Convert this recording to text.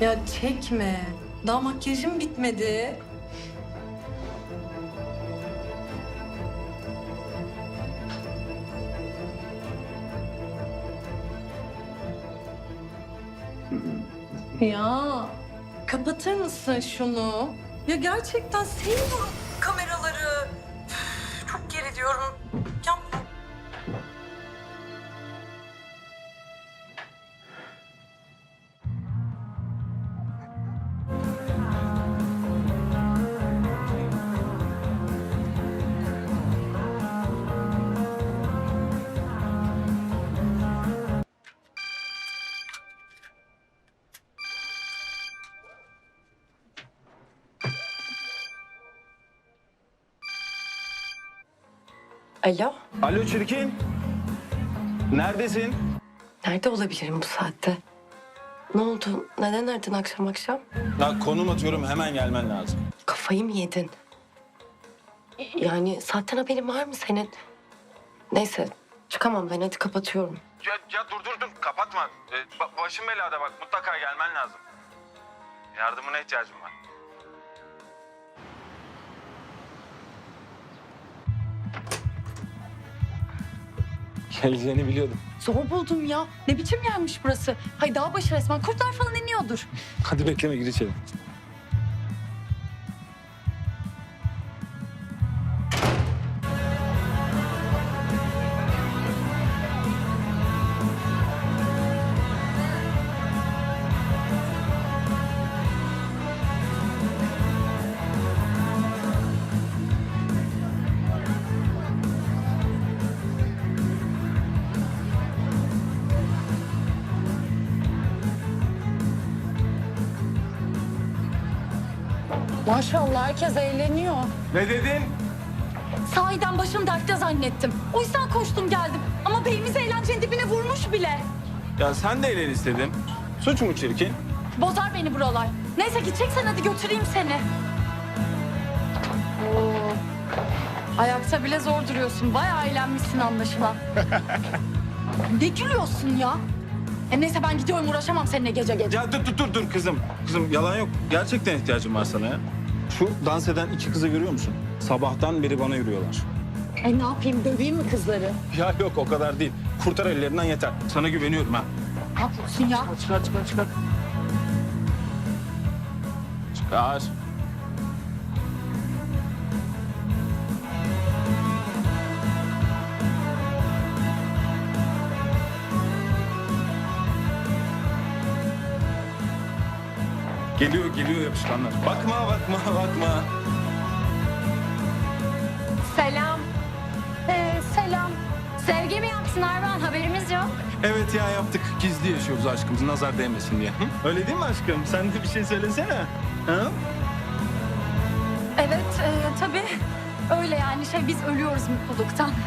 Ya çekme. Daha makyajım bitmedi. Ya kapatır mısın şunu? Ya gerçekten sevmiyorum kameraları. Üf, Çok geriliyorum. Ya Alo, Alo Çirkin. Neredesin? nerede olabilirim bu saatte? Ne oldu? Neden aradın akşam akşam? Ya konum atıyorum hemen gelmen lazım. Kafayı mı yedin? Yani saatten haberin var mı senin? Neyse, çıkamam ben hadi kapatıyorum. Ya, ya dur dur dur kapatma. Ee, başım belada bak mutlaka gelmen lazım. Yardımına ihtiyacım var. Geleceğini biliyordum. Zor buldum ya. Ne biçim yermiş burası? Hay dağ başı resmen. Kurtlar falan iniyordur. Hadi bekleme gir içeri. Maşallah herkes eğleniyor. Ne dedin? Sahiden başım dertte zannettim. O yüzden koştum geldim. Ama beyimiz eğlencenin dibine vurmuş bile. Ya sen de eğlen istedin. Suç mu Çirkin? Bozar beni buralar. Neyse gideceksen hadi götüreyim seni. Oo. Ayakta bile zor duruyorsun. Bayağı eğlenmişsin anlaşılan. ne gülüyorsun ya? E neyse ben gidiyorum uğraşamam seninle gece gece. Ya dur dur dur dur kızım. Kızım yalan yok. Gerçekten ihtiyacım var sana ya. Şu dans eden iki kızı görüyor musun? Sabahtan beri bana yürüyorlar. E ne yapayım döveyim mi kızları? Ya yok o kadar değil. Kurtar ellerinden yeter. Sana güveniyorum ha. Ne yapıyorsun ya? Çıkar çıkar çıkar. Çıkar. Geliyor geliyor yapışkanlar. Bakma bakma bakma. Selam. Ee, selam. Sevgi mi yaptın Arvan? Haberimiz yok. Evet ya yaptık. Gizli yaşıyoruz aşkımız nazar değmesin diye. Hı? Öyle değil mi aşkım? Sen de bir şey söylesene. Ha? Evet e, tabii. Öyle yani şey biz ölüyoruz mutluluktan.